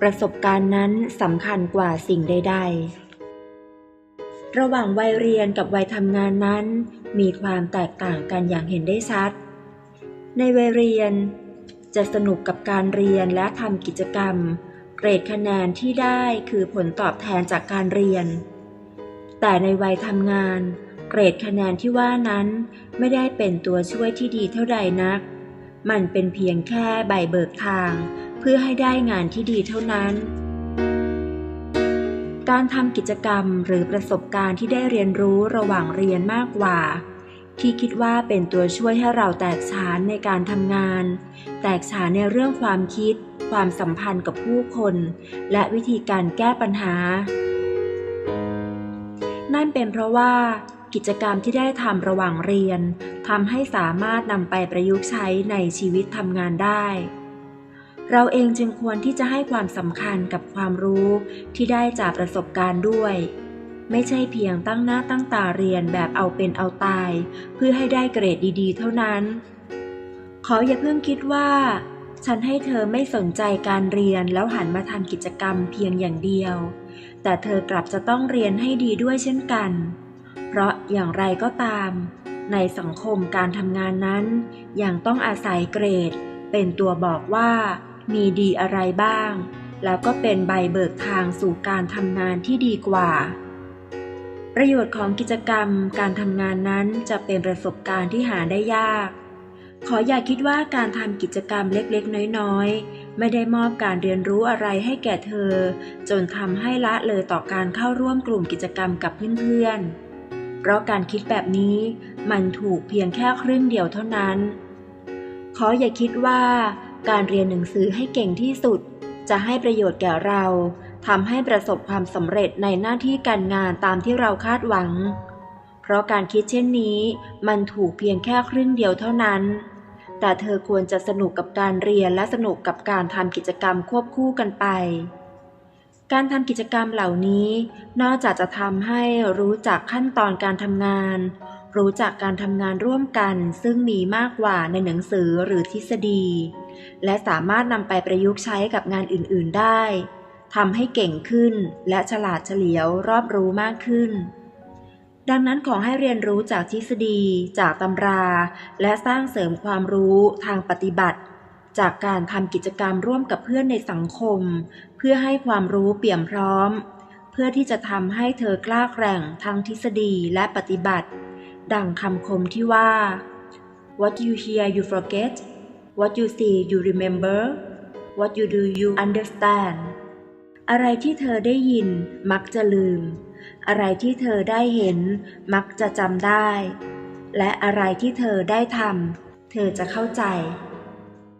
ประสบการณ์นั้นสำคัญกว่าสิ่งใด ๆ ระหว่างวัยเรียนกับวัยทำงานนั้น มีความแตกต่างกันอย่างเห็นได้ชัด ในวัยเรียน จะสนุกกับการเรียนและทำกิจกรรม เกรดคะแนนที่ได้คือผลตอบแทนจากการเรียน แต่ในวัยทำงาน เกรดคะแนนที่ว่านั้นไม่ได้เป็นตัวช่วยที่ดีเท่าใดนัก มันเป็นเพียงแค่ใบเบิกทาง เพื่อให้ได้งานที่ดีเท่านั้น การทำกิจกรรมหรือประสบการณ์ที่ได้เรียนรู้ระหว่างเรียนมากกว่า ที่คิดว่าเป็นตัวช่วยให้เราแตกฉานในการทำงาน แตกฉานในเรื่องความคิด ความสัมพันธ์กับผู้คน และวิธีการแก้ปัญหา นั่นเป็นเพราะว่ากิจกรรมที่ได้ทำระหว่างเรียนทำให้สามารถนำไปประยุกต์ใช้ในชีวิตทำงานได้ เราเองจึงควรที่จะให้ความสำคัญกับความรู้ที่ได้จากประสบการณ์ด้วย ไม่ใช่เพียงตั้งหน้าตั้งตาเรียนแบบเอาเป็นเอาตาย เพื่อให้ได้เกรดดีๆ เท่านั้น ขออย่าเพิ่งคิดว่า ฉันให้เธอไม่สนใจการเรียนแล้วหันมาทำกิจกรรมเพียงอย่างเดียว แต่เธอกลับจะต้องเรียนให้ดีด้วยเช่นกัน เพราะอย่างไรก็ตาม ในสังคมการทำงานนั้นยังต้องอาศัยเกรดเป็นตัวบอกว่า มีดีอะไรบ้าง แล้วก็เป็นใบเบิกทางสู่การทำงานที่ดีกว่า ประโยชน์ของกิจกรรมการทำงานนั้นจะเป็นประสบการณ์ที่หาได้ยาก ขออย่าคิดว่าการทำกิจกรรมเล็กๆ น้อยๆ ไม่ได้มอบการเรียนรู้อะไรให้แก่เธอ จนทำให้ละเลยต่อการเข้าร่วมกลุ่มกิจกรรมกับเพื่อนๆเพราะการคิดแบบนี้มันถูกเพียงแค่ครึ่งเดียวเท่านั้น ขออย่าคิดว่า การเรียนหนังสือให้เก่งที่สุด จะให้ประโยชน์แก่เราทำให้ประสบความสำเร็จในหน้าที่การงานตามที่เราคาดหวัง เพราะการคิดเช่นนี้มันถูกเพียงแค่ครึ่งเดียวเท่านั้น แต่เธอควรจะสนุกกับการเรียนและสนุกกับการทำกิจกรรมควบคู่กันไป การทำกิจกรรมเหล่านี้ นอกจากจะทำให้รู้จักขั้นตอนการทำงาน รู้จักการทำงานร่วมกันซึ่งมีมากกว่าในหนังสือหรือทฤษฎี และสามารถนำไปประยุกต์ใช้กับงานอื่น ๆ ได้ทำให้เก่งขึ้นและฉลาดเฉลียวรอบรู้มากขึ้น ดังนั้นขอให้เรียนรู้จากทฤษฎี จากตำรา และสร้างเสริมความรู้ทางปฏิบัติ จากการทำกิจกรรมร่วมกับเพื่อนในสังคม เพื่อให้ความรู้เปี่ยมพร้อม เพื่อที่จะทำให้เธอกล้าแกร่งทั้งทฤษฎีและปฏิบัติ ดังคำคมที่ว่า What you hear you forget What you see you remember What you do you understand อะไรที่เธอได้ยินมักจะลืม อะไรที่เธอได้เห็นมักจะจำได้ และอะไรที่เธอได้ทำเธอจะเข้าใจ